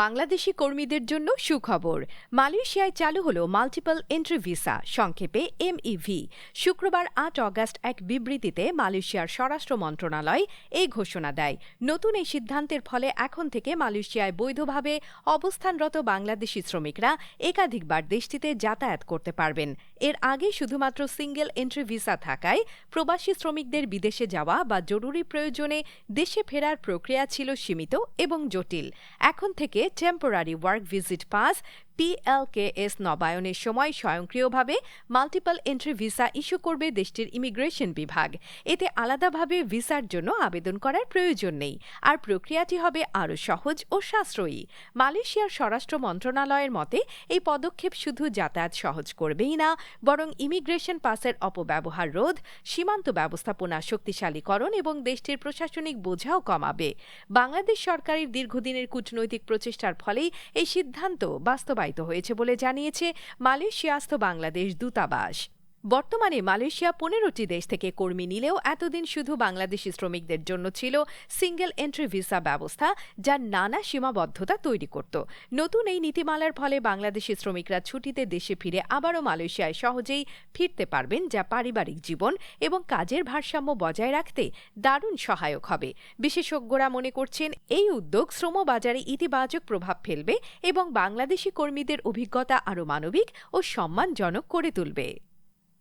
বাংলাদেশি কর্মীদের জন্য সুখবর। মালয়েশিয়ায় চালু হল মাল্টিপল এন্ট্রি ভিসা সংক্ষেপে এমইভি শুক্রবার আট অগাস্ট এক বিবৃতিতে মালয়েশিয়ার স্বরাষ্ট্র মন্ত্রণালয় এই ঘোষণা দেয়। নতুন এই সিদ্ধান্তের ফলে এখন থেকে মালয়েশিয়ায় বৈধভাবে অবস্থানরত বাংলাদেশি শ্রমিকরা একাধিকবার দেশটিতে যাতায়াত করতে পারবেন। এর আগে শুধুমাত্র সিঙ্গেল এন্ট্রি ভিসা থাকায় প্রবাসী শ্রমিকদের বিদেশে যাওয়া বা জরুরি প্রয়োজনে দেশে ফেরার প্রক্রিয়া ছিল সীমিত এবং জটিল। এখন থেকে temporary work visit pass পিএলকেএস নবায়নের সময় স্বয়ংক্রিয়ভাবে মাল্টিপল এন্ট্রি ভিসা ইস্যু করবে দেশটির ইমিগ্রেশন বিভাগ। এতে আলাদাভাবে ভিসার জন্য আবেদন করার প্রয়োজন নেই। আর প্রক্রিয়াটি হবে আরও সহজ ও সাশ্রয়ী। মালয়েশিয়ার স্বরাষ্ট্র মন্ত্রণালয়ের মতে, এই পদক্ষেপ শুধু যাতায়াত সহজ করবেই না, বরং ইমিগ্রেশন পাসের অপব্যবহার রোধ, সীমান্ত ব্যবস্থাপনা শক্তিশালীকরণ এবং দেশটির প্রশাসনিক বোঝাও কমাবে। বাংলাদেশ সরকারের দীর্ঘদিনের কূটনৈতিক প্রচেষ্টার ফলেই এই সিদ্ধান্ত বাস্তবায়িত হয়েছে বলে জানিয়েছে মালয়েশিয়াস্থ বাংলাদেশ দূতাবাস। বর্তমানে মালয়েশিয়া পনেরোটি দেশ থেকে কর্মী নিলেও এতদিন শুধু বাংলাদেশি শ্রমিকদের জন্য ছিল সিঙ্গেল এন্ট্রি ভিসা ব্যবস্থা, যা নানা সীমাবদ্ধতা তৈরি করত। নতুন এই নীতিমালার ফলে বাংলাদেশি শ্রমিকরা ছুটিতে দেশে ফিরে আবারও মালয়েশিয়ায় সহজেই ফিরতে পারবেন, যা পারিবারিক জীবন এবং কাজের ভারসাম্য বজায় রাখতে দারুণ সহায়ক হবে। বিশেষজ্ঞরা মনে করছেন, এই উদ্যোগ শ্রমবাজারে ইতিবাচক প্রভাব ফেলবে এবং বাংলাদেশি কর্মীদের অভিজ্ঞতা আরও মানবিক ও সম্মানজনক করে তুলবে।